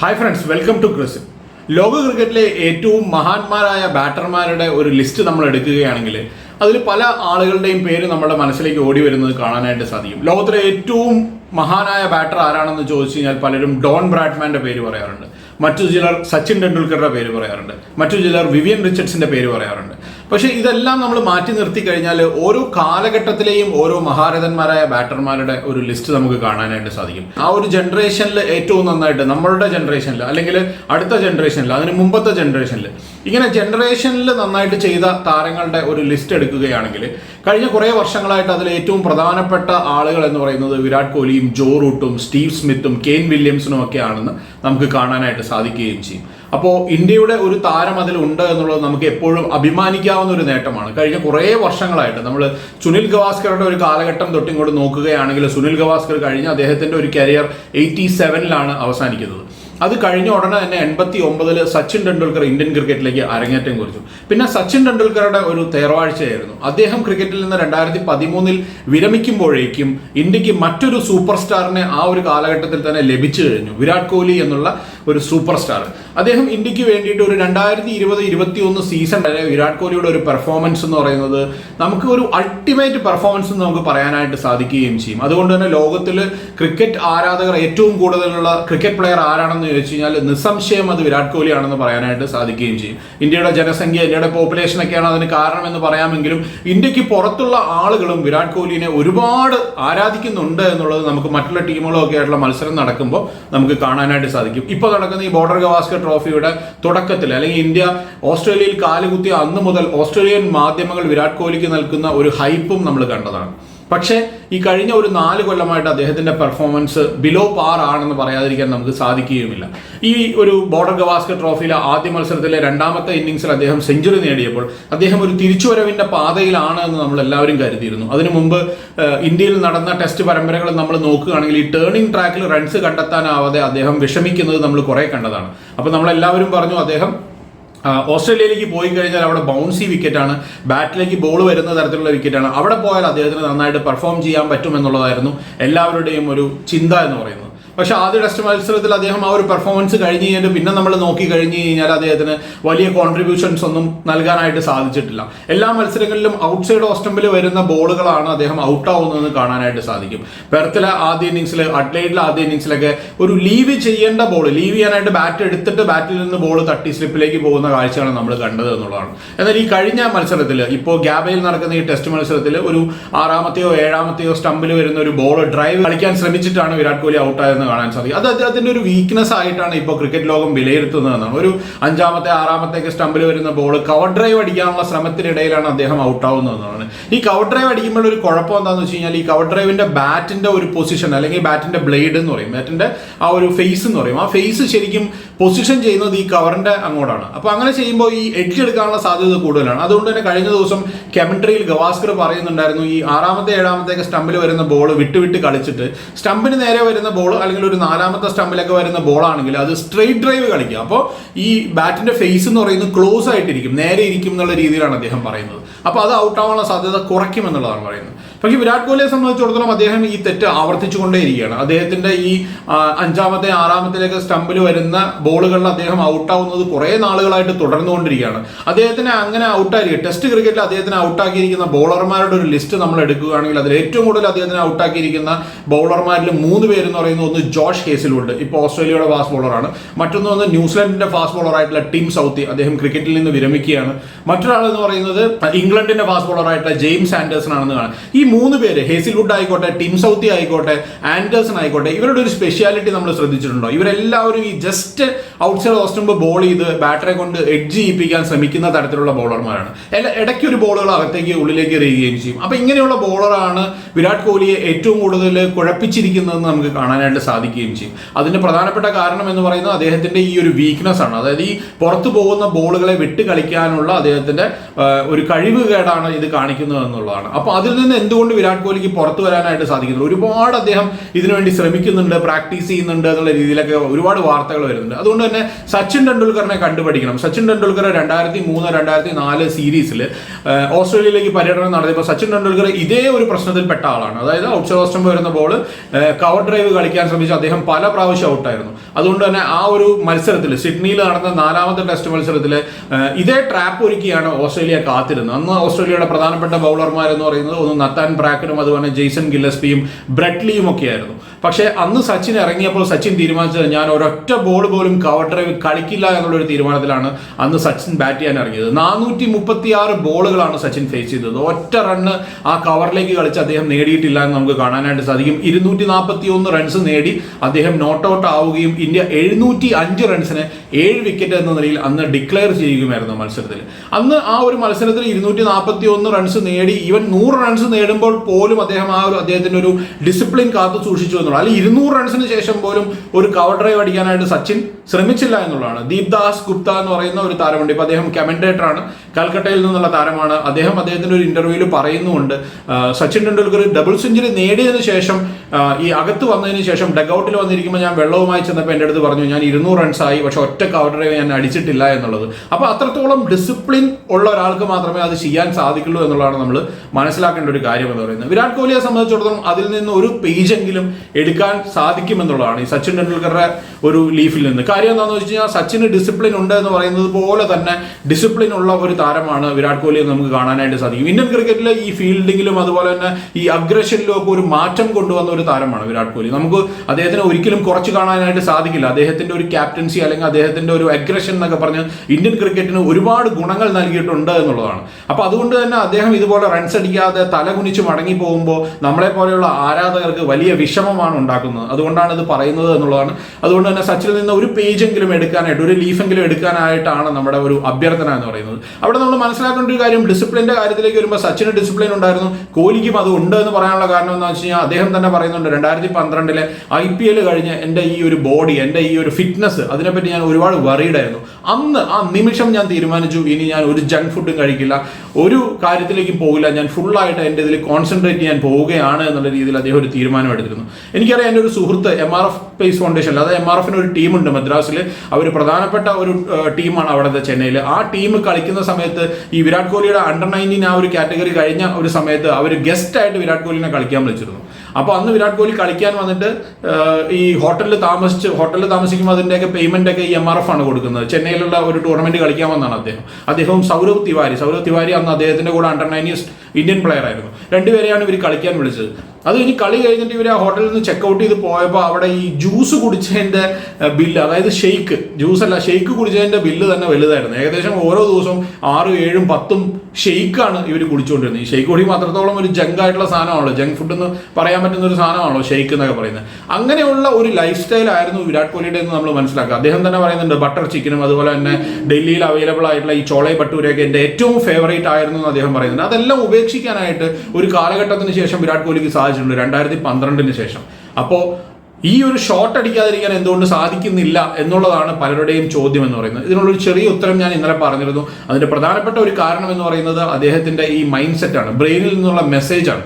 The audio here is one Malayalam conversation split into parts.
Hi friends welcome to Chris ലോക ക്രിക്കറ്റിലെ ഏറ്റവും മഹാന്മാരായ ബാറ്റർമാരുടെ ഒരു ലിസ്റ്റ് നമ്മൾ എടുക്കുകയാണെങ്കിൽ അതിൽ പല ആളുകളുടെയും പേര് നമ്മുടെ മനസ്സിലേക്ക് ഓടി വരുന്നത് കാണാനായിട്ട് സാധിക്കും. ലോകത്തിലെ ഏറ്റവും മഹാനായ ബാറ്റർ ആരാണെന്ന് ചോദിച്ചു കഴിഞ്ഞാൽ പലരും ഡോൺ ബ്രാഡ്മാന്റെ പേര് പറയാറുണ്ട്. മറ്റു ചിലർ സച്ചിൻ ടെണ്ടുൽക്കറുടെ പേര് പറയാറുണ്ട്. മറ്റു ചിലർ വിവിയൻ റിച്ചർഡ്സിന്റെ പേര് പറയാറുണ്ട്. പക്ഷേ ഇതെല്ലാം നമ്മൾ മാറ്റി നിർത്തി കഴിഞ്ഞാൽ ഓരോ കാലഘട്ടത്തിലെയും ഓരോ മഹാരഥന്മാരായ ബാറ്റർമാരുടെ ഒരു ലിസ്റ്റ് നമുക്ക് കാണാനായിട്ട് സാധിക്കും. ആ ഒരു ജനറേഷനിൽ ഏറ്റവും നന്നായിട്ട് നമ്മളുടെ ജനറേഷനിൽ അല്ലെങ്കിൽ അടുത്ത ജനറേഷനിൽ അതിന് മുമ്പത്തെ ജനറേഷനിൽ ഇങ്ങനെ ജനറേഷനിൽ നന്നായിട്ട് ചെയ്ത താരങ്ങളുടെ ഒരു ലിസ്റ്റ് എടുക്കുകയാണെങ്കിൽ കഴിഞ്ഞ കുറേ വർഷങ്ങളായിട്ട് അതിൽ ഏറ്റവും പ്രധാനപ്പെട്ട ആളുകൾ എന്ന് പറയുന്നത് വിരാട് കോഹ്ലിയും ജോ റൂട്ടും സ്റ്റീവ് സ്മിത്തും കെയ്ൻ വില്യംസിനും ഒക്കെ ആണെന്ന് നമുക്ക് കാണാനായിട്ട് സാധിക്കുകയും ചെയ്യും. അപ്പോൾ ഇന്ത്യയുടെ ഒരു താരം ഉണ്ട് എന്നുള്ളത് നമുക്ക് എപ്പോഴും അഭിമാനിക്കാവുന്ന ഒരു നേട്ടമാണ്. കഴിഞ്ഞ കുറേ വർഷങ്ങളായിട്ട് നമ്മൾ സുനിൽ ഗവാസ്കറുടെ ഒരു കാലഘട്ടം തൊട്ടിങ്ങോട്ട് നോക്കുകയാണെങ്കിൽ സുനിൽ ഗവാസ്കർ കഴിഞ്ഞ അദ്ദേഹത്തിന്റെ ഒരു കരിയർ എയ്റ്റി സെവനിലാണ് അവസാനിക്കുന്നത്. അത് കഴിഞ്ഞ ഉടനെ തന്നെ എൺപത്തി ഒമ്പതിൽ സച്ചിൻ ടെണ്ടുൽക്കർ ഇന്ത്യൻ ക്രിക്കറ്റിലേക്ക് അരങ്ങേറ്റം കുറിച്ചു. പിന്നെ സച്ചിൻ ടെണ്ടുൽക്കറുടെ ഒരു തേർവാഴ്ചയായിരുന്നു. അദ്ദേഹം ക്രിക്കറ്റിൽ നിന്ന് രണ്ടായിരത്തി പതിമൂന്നിൽ വിരമിക്കുമ്പോഴേക്കും ഇന്ത്യയ്ക്ക് മറ്റൊരു സൂപ്പർ സ്റ്റാറിനെ ആ ഒരു കാലഘട്ടത്തിൽ തന്നെ ലഭിച്ചു കഴിഞ്ഞു. വിരാട് കോഹ്ലി എന്നുള്ള ഒരു സൂപ്പർ സ്റ്റാർ അദ്ദേഹം ഇന്ത്യയ്ക്ക് വേണ്ടിയിട്ട് ഒരു രണ്ടായിരത്തി ഇരുപത് ഇരുപത്തി ഒന്ന് സീസൺ വരെ വിരാട് കോഹ്ലിയുടെ ഒരു പെർഫോമൻസ് എന്ന് പറയുന്നത് നമുക്ക് ഒരു അൾട്ടിമേറ്റ് പെർഫോമൻസ് എന്ന് നമുക്ക് പറയാനായിട്ട് സാധിക്കുകയും ചെയ്യും. അതുകൊണ്ട് തന്നെ ലോകത്തിൽ ക്രിക്കറ്റ് ആരാധകർ ഏറ്റവും കൂടുതലുള്ള ക്രിക്കറ്റ് പ്ലെയർ ആരാണെന്ന് ചോദിച്ചു കഴിഞ്ഞാൽ നിസ്സംശയം അത് വിരാട് കോഹ്ലി ആണെന്ന് പറയാനായിട്ട് സാധിക്കുകയും ചെയ്യും. ഇന്ത്യയുടെ ജനസംഖ്യ ഇന്ത്യയുടെ പോപ്പുലേഷൻ ഒക്കെയാണ് അതിന് കാരണമെന്ന് പറയാമെങ്കിലും ഇന്ത്യയ്ക്ക് പുറത്തുള്ള ആളുകളും വിരാട് കോഹ്ലിനെ ഒരുപാട് ആരാധിക്കുന്നുണ്ട് എന്നുള്ളത് നമുക്ക് മറ്റുള്ള ടീമുകളും ഒക്കെ ആയിട്ടുള്ള മത്സരം നടക്കുമ്പോൾ നമുക്ക് കാണാനായിട്ട് സാധിക്കും. ഇപ്പോൾ നടക്കുന്ന ഈ ബോർഡർ ഗവാസ്കർ ട്രോഫിയുടെ തുടക്കത്തിൽ അല്ലെങ്കിൽ ഇന്ത്യ ഓസ്ട്രേലിയയിൽ കാലുകുത്തിയ അന്ന് മുതൽ ഓസ്ട്രേലിയൻ മാധ്യമങ്ങൾ വിരാട് കോഹ്ലിക്ക് നൽകുന്ന ഒരു ഹൈപ്പും നമ്മൾ കണ്ടതാണ്. പക്ഷേ ഈ കഴിഞ്ഞ ഒരു നാല് കൊല്ലമായിട്ട് അദ്ദേഹത്തിന്റെ പെർഫോമൻസ് ബിലോ പാർ ആണെന്ന് പറയാതിരിക്കാൻ നമുക്ക് സാധിക്കുകയുമില്ല. ഈ ഒരു ബോർഡർ ഗവാസ്കർ ട്രോഫിയിലെ ആദ്യ മത്സരത്തിലെ രണ്ടാമത്തെ ഇന്നിംഗ്സിൽ അദ്ദേഹം സെഞ്ചുറി നേടിയപ്പോൾ അദ്ദേഹം ഒരു തിരിച്ചുവരവിന്റെ പാതയിലാണ് എന്ന് നമ്മൾ എല്ലാവരും കരുതിയിരുന്നു. അതിനു മുമ്പ് ഇന്ത്യയിൽ നടന്ന ടെസ്റ്റ് പരമ്പരകൾ നമ്മൾ നോക്കുകയാണെങ്കിൽ ഈ ടേണിംഗ് ട്രാക്കിൽ റൺസ് കണ്ടെത്താനാവാതെ അദ്ദേഹം വിഷമിക്കുന്നത് നമ്മൾ കുറെ കണ്ടതാണ്. അപ്പോൾ നമ്മളെല്ലാവരും പറഞ്ഞു അദ്ദേഹം ഓസ്ട്രേലിയയിലേക്ക് പോയി കഴിഞ്ഞാൽ അവിടെ ബൗൺസി വിക്കറ്റാണ് ബാറ്റിലേക്ക് ബോൾ വരുന്ന തരത്തിലുള്ള വിക്കറ്റാണ് അവിടെ പോയാൽ അദ്ദേഹത്തിന് നന്നായിട്ട് പെർഫോം ചെയ്യാൻ പറ്റുമെന്നുള്ളതായിരുന്നു എല്ലാവരുടെയും ഒരു ചിന്ത എന്ന് പറയുന്നത്. പക്ഷെ ആദ്യ ടെസ്റ്റ് മത്സരത്തിൽ അദ്ദേഹം ആ ഒരു പെർഫോമൻസ് കഴിഞ്ഞ് കഴിഞ്ഞിട്ട് പിന്നെ നമ്മൾ നോക്കി കഴിഞ്ഞ് കഴിഞ്ഞാൽ അദ്ദേഹത്തിന് വലിയ കോൺട്രിബ്യൂഷൻസ് ഒന്നും നൽകാനായിട്ട് സാധിച്ചിട്ടില്ല. എല്ലാ മത്സരങ്ങളിലും ഔട്ട് സൈഡ് ഓസ്റ്റംബിൽ വരുന്ന ബോളുകളാണ് അദ്ദേഹം ഔട്ട് ആവുന്നതെന്ന് കാണാനായിട്ട് സാധിക്കും. പെർത്തിലെ ആദ്യ ഇന്നിങ്സിൽ അഡ്ലൈഡിലെ ആദ്യ ഇന്നിങ്സിലൊക്കെ ഒരു ലീവ് ചെയ്യേണ്ട ബോൾ ലീവ് ചെയ്യാനായിട്ട് ബാറ്റ് എടുത്തിട്ട് ബാറ്റിൽ നിന്ന് ബോൾ തട്ടി സ്ലിപ്പിലേക്ക് പോകുന്ന കാഴ്ചയാണ് നമ്മൾ കണ്ടത് എന്നുള്ളതാണ്. എന്നാൽ ഈ കഴിഞ്ഞ മത്സരത്തിൽ ഇപ്പോൾ ഗ്യാബയിൽ നടക്കുന്ന ഈ ടെസ്റ്റ് മത്സരത്തിൽ ഒരു ആറാമത്തെയോ ഏഴാമത്തെയോ സ്റ്റമ്പിൽ വരുന്ന ഒരു ബോൾ ഡ്രൈവ് കളിക്കാൻ ശ്രമിച്ചിട്ടാണ് വിരാട് കോഹ്ലി ഔട്ടായതെന്ന് കാണാൻ സാധിക്കും. അത് അദ്ദേഹത്തിന്റെ ഒരു വീക്ക്നെസ് ആയിട്ടാണ് ഇപ്പോൾ ക്രിക്കറ്റ് ലോകം വിലയിരുത്തുന്നതെന്നാണ്. ഒരു അഞ്ചാമത്തെ ആറാമത്തേക്ക് സ്റ്റമ്പിൽ വരുന്ന ബോൾ കവർ ഡ്രൈവ് അടിക്കാനുള്ള ശ്രമത്തിനിടയിലാണ് അദ്ദേഹം ഔട്ടാവുന്നതെന്നാണ് ഈ കവർ ഡ്രൈവ് അടിക്കുമ്പോൾ ഒരു കുഴപ്പം എന്താണെന്ന് വെച്ച് കഴിഞ്ഞാൽ ഈ കവർ ഡ്രൈവിന്റെ ബാറ്റിന്റെ ഒരു പൊസിഷൻ അല്ലെങ്കിൽ ബാറ്റിന്റെ ബ്ലേഡ് എന്ന് പറയും. ബാറ്റിന്റെ ആ ഒരു ഫേസ് എന്ന് പറയും. ആ ഫേസ് ശരിക്കും പൊസിഷൻ ചെയ്യുന്നത് ഈ കവറിന്റെ അങ്ങോട്ടാണ്. അപ്പോൾ അങ്ങനെ ചെയ്യുമ്പോൾ ഈ എഡ്ജ് എടുക്കാനുള്ള സാധ്യത കൂടുതലാണ്. അതുകൊണ്ട് തന്നെ കഴിഞ്ഞ ദിവസം കെമൻട്രിയിൽ ഗവാസ്കർ പറയുന്നുണ്ടായിരുന്നു ഈ ആറാമത്തെ ഏഴാമത്തേക്ക് സ്റ്റമ്പിൽ വരുന്ന ബോൾ വിട്ടുവിട്ട് കളിച്ചിട്ട് സ്റ്റമ്പിന് നേരെ വരുന്ന ബോൾ അല്ലെങ്കിൽ ഒരു നാലാമത്തെ സ്റ്റമ്പിലൊക്കെ വരുന്ന ബോളാണെങ്കിൽ അത് സ്ട്രെയിറ്റ് ഡ്രൈവ് കളിക്കുക അപ്പോൾ ഈ ബാറ്റിന്റെ ഫേസ് എന്ന് പറയുന്നത് ക്ലോസ് ആയിട്ടിരിക്കും നേരെ ഇരിക്കും എന്നുള്ള രീതിയിലാണ് അദ്ദേഹം പറയുന്നത്. അപ്പോൾ അത് ഔട്ട് ആവാനുള്ള സാധ്യത കുറയ്ക്കും എന്നുള്ളതാണ് പറയുന്നത്. പക്ഷേ വിരാട് കോഹ്ലിയെ സംബന്ധിച്ചിടത്തോളം അദ്ദേഹം ഈ തെറ്റ് ആവർത്തിച്ചുകൊണ്ടേയിരിക്കുകയാണ്. അദ്ദേഹത്തിന്റെ ഈ അഞ്ചാമത്തെ ആറാമത്തിലേക്ക് സ്റ്റമ്പിൽ വരുന്ന ബോളുകളിൽ അദ്ദേഹം ഔട്ടാവുന്നത് കുറേ നാളുകളായിട്ട് തുടർന്നുകൊണ്ടിരിക്കുകയാണ്. അദ്ദേഹത്തിനെ അങ്ങനെ ഔട്ടായിരിക്കും ടെസ്റ്റ് ക്രിക്കറ്റിൽ അദ്ദേഹത്തിന് ഔട്ടാക്കിയിരിക്കുന്ന ബോളർമാരുടെ ഒരു ലിസ്റ്റ് നമ്മൾ എടുക്കുകയാണെങ്കിൽ അതിൽ ഏറ്റവും കൂടുതൽ അദ്ദേഹത്തിന് ഔട്ടാക്കിയിരിക്കുന്ന ബൗളർമാരിൽ മൂന്ന് പേരെന്ന് പറയുന്നത് ഒന്ന് ജോഷ് ഹേസിലുണ്ട്. ഇപ്പോൾ ഓസ്ട്രേലിയയുടെ ഫാസ്റ്റ് ബോളറാണ് മറ്റൊന്ന് വന്ന് ന്യൂസിലൻഡിന്റെ ഫാസ്റ്റ് ബോളറായിട്ടുള്ള ടിം സൗത്തി അദ്ദേഹം ക്രിക്കറ്റിൽ നിന്ന് വിരമിക്കുകയാണ്. മറ്റൊരാൾ എന്ന് പറയുന്നത് ഇംഗ്ലണ്ടിന്റെ ഫാസ്റ്റ് ബോളറായിട്ടുള്ള ജെയിംസ് ആൻഡേഴ്സൺ ആണെന്ന് കാണാം. ഈ മൂന്ന് പേര് ഹേസിൽവുഡ് ആയിക്കോട്ടെ ടിം സൗത്തി ആയിക്കോട്ടെ ആൻഡേഴ്സൺ ആയിക്കോട്ടെ ഇവരുടെ ഒരു സ്പെഷ്യാലിറ്റി നമ്മൾ ശ്രദ്ധിച്ചിട്ടുണ്ടോ? ഇവരെല്ലാവരും ഈ ജസ്റ്റ് ഔട്ട്സൈഡ് ഓസ്റ്റംബ് ബോൾ ചെയ്ത് ബാറ്ററെ കൊണ്ട് എഡ്ജ് ചെയ്യിപ്പിക്കാൻ ശ്രമിക്കുന്ന തരത്തിലുള്ള ബോളർമാരാണ് ഇടയ്ക്ക് ഒരു ബോളുകൾ അകത്തേക്ക് ഉള്ളിലേക്ക് എറിയുകയും ചെയ്യും. അപ്പൊ ഇങ്ങനെയുള്ള ബോളറാണ് വിരാട് കോഹ്ലിയെ ഏറ്റവും കൂടുതൽ കുഴപ്പിച്ചിരിക്കുന്നതെന്ന് നമുക്ക് കാണാനായിട്ട് സാധിക്കുകയും ചെയ്യും. അതിന്റെ പ്രധാനപ്പെട്ട കാരണം എന്ന് പറയുന്നത് അദ്ദേഹത്തിന്റെ ഈ ഒരു വീക്ക്നെസ് ആണ്. അതായത് ഈ പുറത്തു പോകുന്ന ബോളുകളെ വിട്ട് കളിക്കാനുള്ള അദ്ദേഹത്തിന്റെ ഒരു കഴിവ് കേടാണ് ഇത് കാണിക്കുന്നത് എന്നുള്ളതാണ്. അപ്പോൾ അതിൽ നിന്ന് എന്തുകൊണ്ട് വിരാട് കോഹ്ലിക്ക് പുറത്തു വരാനായിട്ട് സാധിക്കുന്നത് ഒരുപാട് അദ്ദേഹം ഇതിനുവേണ്ടി ശ്രമിക്കുന്നുണ്ട് പ്രാക്ടീസ് ചെയ്യുന്നുണ്ട് എന്നുള്ള രീതിയിലൊക്കെ ഒരുപാട് വാർത്തകൾ വരുന്നുണ്ട്. അതുകൊണ്ട് തന്നെ സച്ചിൻ ടെണ്ടുൽക്കറിനെ കണ്ടുപഠിക്കണം. സച്ചിൻ ടെണ്ടുൽക്കർ രണ്ടായിരത്തി മൂന്ന് രണ്ടായിരത്തി നാല് സീരീസിൽ ഓസ്ട്രേലിയയിലേക്ക് പര്യടനം നടത്തിയപ്പോൾ സച്ചിൻ ടെണ്ടുൽക്കർ ഇതേ ഒരു പ്രശ്നത്തിൽപ്പെട്ട ആളാണ്. അതായത് ഔട്ട് സൈഡ് വരുന്ന ബോൾ കവർ ഡ്രൈവ് കളിക്കാൻ ശ്രമിച്ച അദ്ദേഹം പല പ്രാവശ്യം ഔട്ടായിരുന്നു. അതുകൊണ്ട് തന്നെ ആ ഒരു മത്സരത്തിൽ സിഡ്നിയിൽ നടന്ന നാലാമത്തെ ടെസ്റ്റ് മത്സരത്തിൽ ഇതേ ട്രാപ്പ് ഒരുക്കിയാണ് ഓസ്ട്രേലിയ കാത്തിരുന്നത്. അന്ന് ഓസ്ട്രേലിയയുടെ പ്രധാനപ്പെട്ട ബൗളർമാരെന്ന് പറയുന്നത് ഒന്ന് നത്താൻ ബ്രാക്കനും അതുപോലെ ജെയ്സൺ ഗില്ലസ്പിയും ബ്രെഡ്ലിയും ഒക്കെ ആയിരുന്നു പക്ഷേ അന്ന് സച്ചിൻ ഇറങ്ങിയപ്പോൾ സച്ചിൻ തീരുമാനിച്ചത് ഞാൻ ഒരൊറ്റ ബോൾ പോലും കവർ ഡ്രൈവ് കളിക്കില്ല എന്നുള്ള ഒരു തീരുമാനത്തിലാണ് അന്ന് സച്ചിൻ ബാറ്റ് ചെയ്യാൻ ഇറങ്ങിയത്. നാനൂറ്റി മുപ്പത്തി ആറ് ബോളുകളാണ് സച്ചിൻ ഫേസ് ചെയ്തത്. ഒറ്റ റണ്ണ് ആ കവറിലേക്ക് കളിച്ച് അദ്ദേഹം നേടിയിട്ടില്ല എന്ന് നമുക്ക് കാണാനായിട്ട് സാധിക്കും. ഇരുന്നൂറ്റി നാൽപ്പത്തി ഒന്ന് റൺസ് നേടി അദ്ദേഹം നോട്ട് ഔട്ട് ആവുകയും ഇന്ത്യ എഴുന്നൂറ്റി അഞ്ച് റൺസിന് ഏഴ് വിക്കറ്റ് എന്ന നിലയിൽ അന്ന് ഡിക്ലെയർ ചെയ്യുകയായിരുന്നു മത്സരത്തിൽ. അന്ന് ആ ഒരു മത്സരത്തിൽ ഇരുന്നൂറ്റി നാൽപ്പത്തി ഒന്ന് റൺസ് നേടി ഈവൻ നൂറ് റൺസ് നേടുമ്പോൾ പോലും അദ്ദേഹം ആ ഒരു അദ്ദേഹത്തിന്റെ ഒരു ഡിസിപ്ലിൻ കാത്തു സൂക്ഷിച്ചു എന്നുള്ളത് അല്ലെങ്കിൽ ഇരുന്നൂറ് റൺസിന് ശേഷം പോലും ഒരു കവർ ഡ്രൈവ് അടിക്കാനായിട്ട് സച്ചിൻ ശ്രമിച്ചില്ല എന്നുള്ളതാണ്. ദീപ് ദാസ് ഗുപ്ത എന്ന് പറയുന്ന ഒരു താരമുണ്ട്. ഇപ്പൊ അദ്ദേഹം കമന്റേറ്റർ ആണ്. കൽക്കട്ടയിൽ നിന്നുള്ള താരമാണ്. അദ്ദേഹം അദ്ദേഹത്തിന്റെ ഒരു ഇന്റർവ്യൂവിൽ പറയുന്നുണ്ട് സച്ചിൻ ടെണ്ടുൽക്കർ ഡബിൾ സെഞ്ചുറി നേടിയതിനു ശേഷം ഈ അകത്ത് വന്നതിന് ശേഷം ഡഗൌട്ടിൽ വന്നിരിക്കുമ്പോൾ ഞാൻ വെള്ളവുമായി ചെന്നപ്പോൾ എന്റെ അടുത്ത് പറഞ്ഞു ഞാൻ ഇരുന്നൂറ് റൺസ് ആയി പക്ഷെ ഒറ്റ കവർ ഡ്രൈവ് ഞാൻ അടിച്ചിട്ടില്ല എന്നുള്ളത്. അപ്പോൾ അത്രത്തോളം ഡിസിപ്ലിൻ ഉള്ള ഒരാൾക്ക് മാത്രമേ അത് ചെയ്യാൻ സാധിക്കുള്ളൂ എന്നുള്ളതാണ് നമ്മൾ മനസ്സിലാക്കേണ്ട ഒരു കാര്യം എന്ന് പറയുന്നത്. വിരാട് കോഹ്ലിയെ സംബന്ധിച്ചിടത്തോളം അതിൽ നിന്ന് ഒരു പേജെങ്കിലും എടുക്കാൻ സാധിക്കുമെന്നുള്ളതാണ് ഈ സച്ചിൻ ടെണ്ടുൽക്കറുടെ ഒരു ലീഫിൽ നിന്ന്. കാര്യം എന്താണെന്ന് വെച്ച് കഴിഞ്ഞാൽ സച്ചിന് ഡിസിപ്ലിൻ ഉണ്ട് എന്ന് പറയുന്നത് പോലെ തന്നെ ഡിസിപ്ലിൻ ഉള്ള ഒരു താരമാണ് വിരാട് കോഹ്ലി നമുക്ക് കാണാനായിട്ട് സാധിക്കും. ഇന്ത്യൻ ക്രിക്കറ്റിലെ ഈ ഫീൽഡിങ്ങിലും അതുപോലെ തന്നെ ഈ അഗ്രഷനിലും ഒക്കെ ഒരു മാറ്റം കൊണ്ടുവന്ന ഒരു താരമാണ് വിരാട് കോഹ്ലി. നമുക്ക് അദ്ദേഹത്തിന് ഒരിക്കലും കുറച്ച് കാണാനായിട്ട് സാധിക്കില്ല. അദ്ദേഹത്തിന്റെ ഒരു ക്യാപ്റ്റൻസി അല്ലെങ്കിൽ അദ്ദേഹത്തിന്റെ ഒരു അഗ്രഷൻ എന്നൊക്കെ പറഞ്ഞ് ഇന്ത്യൻ ക്രിക്കറ്റിന് ഒരുപാട് ഗുണങ്ങൾ നൽകിയിട്ടുണ്ട് എന്നുള്ളതാണ്. അപ്പൊ അതുകൊണ്ട് തന്നെ അദ്ദേഹം ഇതുപോലെ റൺസ് അടിക്കാതെ തല കുനിച്ച് മടങ്ങി പോകുമ്പോൾ നമ്മളെ പോലെയുള്ള ആരാധകർക്ക് വലിയ വിഷമമാണ് ഉണ്ടാക്കുന്നത്. അതുകൊണ്ടാണ് ഇത് പറയുന്നത് എന്നുള്ളതാണ്. അതുകൊണ്ട് തന്നെ സച്ചിൽ നിന്ന് ഒരു പേജെങ്കിലും എടുക്കാനായിട്ട് ഒരു ലീഫെങ്കിലും എടുക്കാനായിട്ടാണ് നമ്മുടെ ഒരു അഭ്യർത്ഥന എന്ന് പറയുന്നത്. അവിടെ നമ്മൾ മനസ്സിലാക്കേണ്ട ഒരു കാര്യം ഡിസിപ്ലിന്റെ കാര്യത്തിലേക്ക് വരുമ്പോൾ സച്ചിന് ഡിസിപ്ലിൻ ഉണ്ടായിരുന്നു കോഹ്ലിക്കും അത് ഉണ്ട് എന്ന് പറയാനുള്ള കാരണം എന്താ വെച്ച് കഴിഞ്ഞാൽ അദ്ദേഹം തന്നെ പറയുന്നുണ്ട് രണ്ടായിരത്തി പന്ത്രണ്ടിലെ ഐ പി എൽ കഴിഞ്ഞ് എന്റെ ഈ ഒരു ബോഡി എന്റെ ഈ ഒരു ഫിറ്റ്നസ് അതിനെപ്പറ്റി ഞാൻ ഒരുപാട് വറീഡായിരുന്നു അന്ന് ആ നിമിഷം ഞാൻ തീരുമാനിച്ചു ഇനി ഞാൻ ഒരു ജങ്ക് ഫുഡും കഴിക്കില്ല ഒരു കാര്യത്തിലേക്കും പോകില്ല ഞാൻ ഫുള്ളായിട്ട് എന്റെ ഇതിൽ കോൺസെൻട്രേറ്റ് ചെയ്യാൻ പോവുകയാണ് എന്നുള്ള രീതിയിൽ അദ്ദേഹം ഒരു തീരുമാനം എടുത്തിരുന്നു. എനിക്കറിയാം എന്റെ ഒരു സുഹൃത്ത് M R F pace foundation അതായത് എം ആർ എഫിന് ഒരു ടീമുണ്ട് മദ്രാസിൽ അവർ പ്രധാനപ്പെട്ട ഒരു ടീമാണ് അവിടുത്തെ ചെന്നൈയിൽ ആ ടീം കളിക്കുന്ന സമയത്ത് ഈ വിരാട് കോഹ്ലിയുടെ അണ്ടർ നയന്റീൻ ആ ഒരു കാറ്റഗറി കഴിഞ്ഞ ഒരു സമയത്ത് അവർ ഗസ്റ്റ് ആയിട്ട് വിരാട് കോഹ്ലിനെ കളിക്കാൻ വിളിച്ചിരുന്നു. അപ്പോൾ അന്ന് വിരാട് കോഹ്ലി കളിക്കാൻ വന്നിട്ട് ഈ ഹോട്ടലിൽ താമസിച്ച് ഹോട്ടലിൽ താമസിക്കുമ്പോൾ അതിന്റെയൊക്കെ പേയ്മെന്റ് ഒക്കെ ഈ എം ആർ എഫ് ആണ് കൊടുക്കുന്നത്. ചെന്നൈയിലുള്ള ഒരു ടൂർണമെന്റ് കളിക്കാൻ വന്നാണ് അദ്ദേഹം. അദ്ദേഹവും സൗരവ് തിവാരി. സൗരവ് തിവാരി അന്ന് അദ്ദേഹത്തിന്റെ കൂടെ അണ്ടർ നയന്റീസ് ഇന്ത്യൻ പ്ലെയർ ആയിരുന്നു. രണ്ടുപേരെയാണ് ഇവർ കളിക്കാൻ വിളിച്ചത്. അത് ഇനി കളി കഴിഞ്ഞിട്ട് ഇവർ ആ ഹോട്ടലിൽ നിന്ന് ചെക്കൗട്ട് ചെയ്ത് പോയപ്പോൾ അവിടെ ഈ ജ്യൂസ് കുടിച്ചതിന്റെ ബില്ല് അതായത് ഷെയ്ക്ക് ജ്യൂസ് അല്ല ഷെയ്ക്ക് കുടിച്ചതിന്റെ ബില്ല് തന്നെ വലുതായിരുന്നു. ഏകദേശം ഓരോ ദിവസവും ആറും ഏഴും പത്തും ഷെയ്ക്കാണ് ഇവർ കുടിച്ചുകൊണ്ടിരുന്നത് ഈ ഷെയ്ക്ക് കുടി മാത്രത്തോളം ഒരു ജങ്ക് ആയിട്ടുള്ള സാധനമാണല്ലോ. ജങ്ക് ഫുഡ് എന്ന് പറയാൻ പറ്റുന്ന ഒരു സാധനമാണല്ലോ ഷെയ്ക്ക് എന്നൊക്കെ പറയുന്നത്. അങ്ങനെയുള്ള ഒരു ലൈഫ് സ്റ്റൈൽ ആയിരുന്നു വിരാട് കോഹ്ലിയുടെ എന്ന് നമ്മൾ മനസ്സിലാക്കുക. അദ്ദേഹം തന്നെ പറയുന്നുണ്ട് ബട്ടർ ചിക്കനും അതുപോലെ തന്നെ ഡൽഹിയിൽ അവൈലബിൾ ആയിട്ടുള്ള ഈ ചോളെ ഭട്ടൂരയൊക്കെ എന്റെ ഏറ്റവും ഫേവറേറ്റ് ആയിരുന്നു എന്ന് അദ്ദേഹം പറയുന്നുണ്ട്. അതെല്ലാം ഉപേക്ഷിക്കാനായിട്ട് ഒരു കാലഘട്ടത്തിന് ശേഷം വിരാട് കോഹ്ലിക്ക് സാധിച്ചിട്ടുണ്ട്. രണ്ടായിരത്തി പന്ത്രണ്ടിന് ശേഷം. അപ്പോൾ ഈ ഒരു ഷോട്ട് അടിക്കാതിരിക്കാൻ എന്തുകൊണ്ട് സാധിക്കുന്നില്ല എന്നുള്ളതാണ് പലരുടെയും ചോദ്യം എന്ന് പറയുന്നത്. ഇതിനുള്ളൊരു ചെറിയ ഉത്തരം ഞാൻ ഇന്നലെ പറഞ്ഞിരുന്നു. അതിന്റെ പ്രധാനപ്പെട്ട ഒരു കാരണം എന്ന് പറയുന്നത് അദ്ദേഹത്തിന്റെ ഈ മൈൻഡ് സെറ്റാണ് ബ്രെയിനിൽ നിന്നുള്ള മെസ്സേജാണ്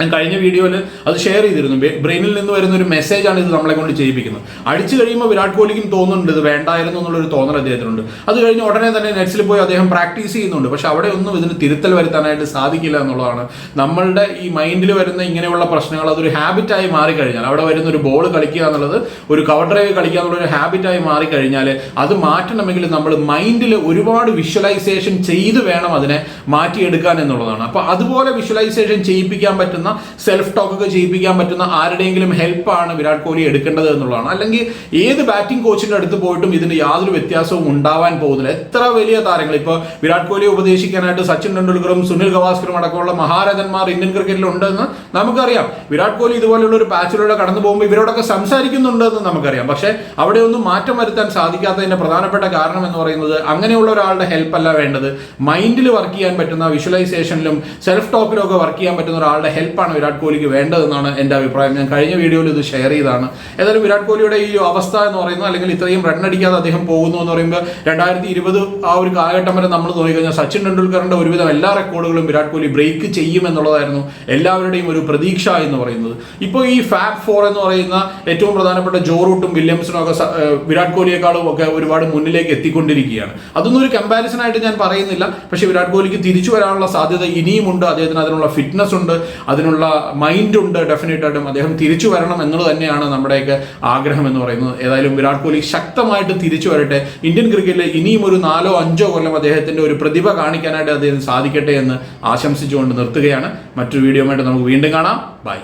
ഞാൻ കഴിഞ്ഞ വീഡിയോയിൽ അത് ഷെയർ ചെയ്തിരുന്നു. ബ്രെയിനിൽ നിന്ന് വരുന്ന ഒരു മെസ്സേജാണ് ഇത് നമ്മളെ കൊണ്ട് ചെയ്യിപ്പിക്കുന്നത്. അടിച്ചു കഴിയുമ്പോൾ വിരാട് കോഹ്ലിക്കും തോന്നുന്നുണ്ട് ഇത് വേണ്ടായിരുന്നു എന്നുള്ളൊരു തോന്നൽ അദ്ദേഹത്തിനുണ്ട്. അത് കഴിഞ്ഞ് ഉടനെ തന്നെ നെറ്റ്സിൽ പോയി അദ്ദേഹം പ്രാക്ടീസ് ചെയ്യുന്നുണ്ട്. പക്ഷെ അവിടെ ഒന്നും ഇതിന് തിരുത്തൽ വരുത്താനായിട്ട് സാധിക്കില്ല എന്നുള്ളതാണ്. നമ്മളുടെ ഈ മൈൻഡിൽ വരുന്ന ഇങ്ങനെയുള്ള പ്രശ്നങ്ങൾ അതൊരു ഹാബിറ്റായി മാറിക്കഴിഞ്ഞാൽ അവിടെ വരുന്ന ഒരു ബോൾ കളിക്കുക എന്നുള്ളത് ഒരു കവർ ഡ്രൈവ് കളിക്കുക എന്നുള്ള ഒരു ഹാബിറ്റായി മാറിക്കഴിഞ്ഞാൽ അത് മാറ്റണമെങ്കിൽ നമ്മൾ മൈൻഡിൽ ഒരുപാട് വിഷ്വലൈസേഷൻ ചെയ്ത് വേണം അതിനെ മാറ്റിയെടുക്കാൻ എന്നുള്ളതാണ്. അപ്പോൾ അതുപോലെ വിഷ്വലൈസേഷൻ ചെയ്യിപ്പിക്കാൻ പറ്റുന്ന സെൽഫ് ടോക്ക് ഒക്കെ ചെയ്യിപ്പിക്കാൻ പറ്റുന്ന ആരുടെയെങ്കിലും ഹെൽപ്പാണ് വിരാട് കോഹ്ലി എടുക്കേണ്ടത് എന്നുള്ളതാണ്. അല്ലെങ്കിൽ ഏത് ബാറ്റിംഗ് കോച്ചിന്റെ അടുത്ത് പോയിട്ടും ഇതിന് യാതൊരു വ്യത്യാസവും ഉണ്ടാവാൻ പോകുന്നില്ല. എത്ര വലിയ താരങ്ങൾ ഇപ്പോൾ വിരാട് കോഹ്ലിയെ ഉപദേശിക്കാനായിട്ട് സച്ചിൻ ടെണ്ടുൽക്കറും സുനിൽ ഗവാസ്കറും അടക്കമുള്ള മഹാരാജന്മാർ ഇന്ത്യൻ ക്രിക്കറ്റിൽ ഉണ്ടെന്ന് നമുക്കറിയാം. വിരാട് കോഹ്ലി ഇതുപോലെയുള്ള ഒരു പാച്ചിലൂടെ കടന്നു പോകുമ്പോൾ ഇവരോടൊക്കെ സംസാരിക്കുന്നുണ്ടെന്ന് നമുക്കറിയാം. പക്ഷേ അവിടെ ഒന്നും മാറ്റം വരുത്താൻ സാധിക്കാത്തതിന്റെ പ്രധാനപ്പെട്ട കാരണം എന്ന് പറയുന്നത് അങ്ങനെയുള്ള ഒരാളുടെ ഹെൽപ്പ് അല്ല വേണ്ടത്. മൈൻഡിൽ വർക്ക് ചെയ്യാൻ പറ്റുന്ന വിഷ്വലൈസേഷനിലും സെൽഫ് ടോക്കിലും ഒക്കെ വർക്ക് ചെയ്യാൻ പറ്റുന്ന ഒരാളുടെ ഹെൽപ്പ് പരിപ്പാണ് വിരാട് കോഹ്ലിക്ക് വേണ്ടതെന്നാണ് എന്റെ അഭിപ്രായം. ഞാൻ കഴിഞ്ഞ വീഡിയോയിൽ ഇത് ഷെയർ ചെയ്താണ് ഏതായാലും വിരാട് കോഹ്ലിയുടെ ഈ അവസ്ഥ എന്ന് പറയുന്നത് അല്ലെങ്കിൽ ഇത്രയും റൺ അദ്ദേഹം പോകുന്നു എന്ന് പറയുമ്പോൾ രണ്ടായിരത്തി ഇരുപത് ആ ഒരു കാലഘട്ടം വരെ നമ്മൾ നോക്കിക്കഴിഞ്ഞാൽ സച്ചിൻ ടെണ്ടുൽക്കറിന്റെ ഒരുവിധം എല്ലാ റെക്കോർഡുകളും വിരാട് കോഹ്ലി ബ്രേക്ക് ചെയ്യും എന്നുള്ളതായിരുന്നു എല്ലാവരുടെയും ഒരു പ്രതീക്ഷ എന്ന് പറയുന്നത്. ഇപ്പോൾ ഈ ഫാബ് ഫോർ എന്ന് പറയുന്ന ഏറ്റവും പ്രധാനപ്പെട്ട ജോ റൂട്ടും വില്യംസിനും ഒക്കെ വിരാട് കോഹ്ലിയെക്കാളും ഒക്കെ ഒരുപാട് മുന്നിലേക്ക് എത്തിക്കൊണ്ടിരിക്കുകയാണ്. അതൊന്നും ഒരു കമ്പാരിസൺ ആയിട്ട് ഞാൻ പറയുന്നില്ല. പക്ഷേ വിരാട് കോഹ്ലിക്ക് തിരിച്ചു വരാനുള്ള സാധ്യത ഇനിയുമുണ്ട്. അദ്ദേഹത്തിന് അതിനുള്ള ഫിറ്റ്നസ് ഉണ്ട്. അതിനുള്ള മൈൻഡ് ഉണ്ട് ഡെഫിനറ്റ് അദ്ദേഹം തിരിച്ചു വരണം എന്നുള്ളത് തന്നെയാണ് നമ്മുടെയൊക്കെ ആഗ്രഹം എന്ന് പറയുന്നത്. ഏതായാലും വിരാട് കോഹ്ലി ശക്തമായിട്ട് തിരിച്ചു വരട്ടെ. ഇന്ത്യൻ ക്രിക്കറ്റിൽ ഇനിയും ഒരു നാലോ അഞ്ചോ കൊല്ലം അദ്ദേഹത്തിന്റെ ഒരു പ്രതിഭ കാണിക്കാനായിട്ട് അദ്ദേഹം സാധിക്കട്ടെ എന്ന് ആശംസിച്ചുകൊണ്ട് നിർത്തുകയാണ്. മറ്റൊരു വീഡിയോ നമുക്ക് വീണ്ടും കാണാം. ബൈ